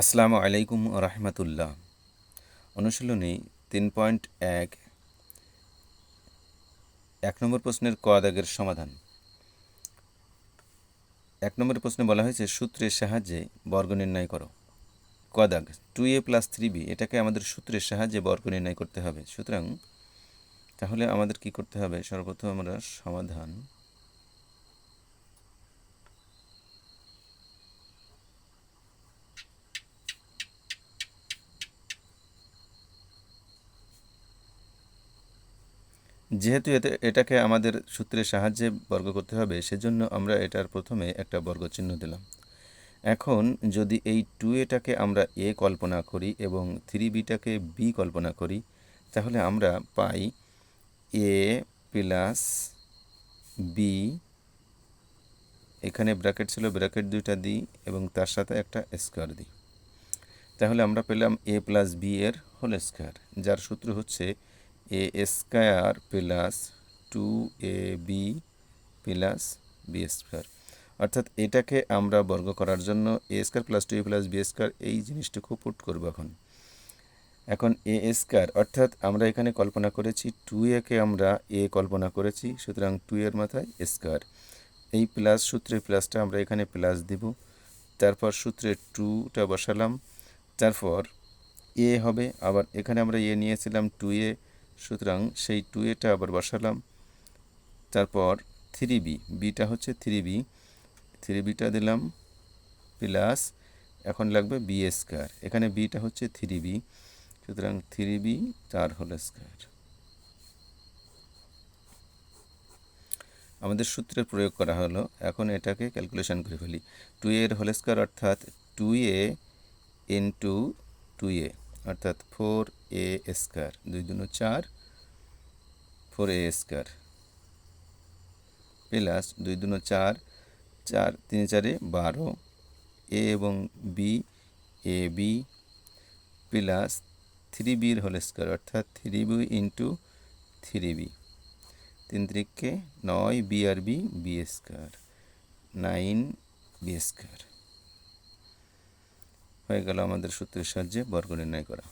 আসসালামু আলাইকুম রহমতুল্লাহ। অনুশীলনী তিন পয়েন্ট এক এক নম্বর প্রশ্নের ক দাগের সমাধান। এক নম্বর প্রশ্নে বলা হয়েছে, সূত্রের সাহায্যে বর্গ নির্ণয় করো। ক দাগ, two A plus three B, এটাকে আমাদের সূত্রের সাহায্যে বর্গ নির্ণয় করতে হবে। সুতরাং তাহলে আমাদের কি করতে হবে? সর্বপ্রথম আমরা সমাধান যেহেতু এতে, এটাকে আমাদের সূত্রের সাহায্যে বর্গ করতে হবে, সেজন্য আমরা এটার প্রথমে একটা বর্গ চিহ্ন দিলাম। এখন যদি এই টু এটাকে আমরা এ কল্পনা করি এবং থ্রি বিটাকে বি কল্পনা করি, তাহলে আমরা পাই এ প্লাস বি এখানে ব্র্যাকেট ছিল ব্র্যাকেট দুইটা দিই এবং তার সাথে একটা স্কোয়ার দিই। তাহলে আমরা পেলাম এ প্লাস বি এর হোল স্কোয়ার যার সূত্র হচ্ছে A square plus two A B plus B square অর্থাৎ এটাকে আমরা বর্গ করার জন্য A square plus two A plus B square এই জিনিসটুকু পুট করব এখন। এখন এ স্কোয়ার অর্থাৎ আমরা এখানে কল্পনা করেছি টু একে আমরা এ কল্পনা করেছি, সুতরাং টু এর মাথায় স্কোয়ার এই প্লাস সূত্রের প্লাসটা আমরা এখানে প্লাস দিব, তারপর সূত্রে টুটা বসালাম, তারপর এ হবে, আবার এখানে আমরা এ নিয়েছিলাম টু এ সুতরাং সেই টু এটা আবার বসালাম। তারপর থ্রি বি বিটা হচ্ছে থ্রি বি থ্রি বিটা দিলাম প্লাস এখন লাগবে বি স্কোয়ার এখানে বিটা হচ্ছে থ্রি বি সুতরাং থ্রি বি চার হোল স্কোয়ার আমাদের সূত্রে প্রয়োগ করা হলো, এখন এটাকে ক্যালকুলেশন করে ফেলি। টু এর হোল স্কোয়ার অর্থাৎ two A into two A অর্থাৎ ফোর এ স্কোয়ার, দুই দুন চার, ফোর এ স্কোয়ার, প্লাস দুই দুন চার চার তিন চারে বারো, এ এবং B, A, B, plus three বির হোল স্কোয়ার, অর্থাৎ three B into three B, তিন তিরিককে নয় বি আর B B square, nine B square. হয়ে গেল আমাদের সূত্রের সাহায্যে বর্গ নির্ণয় করা।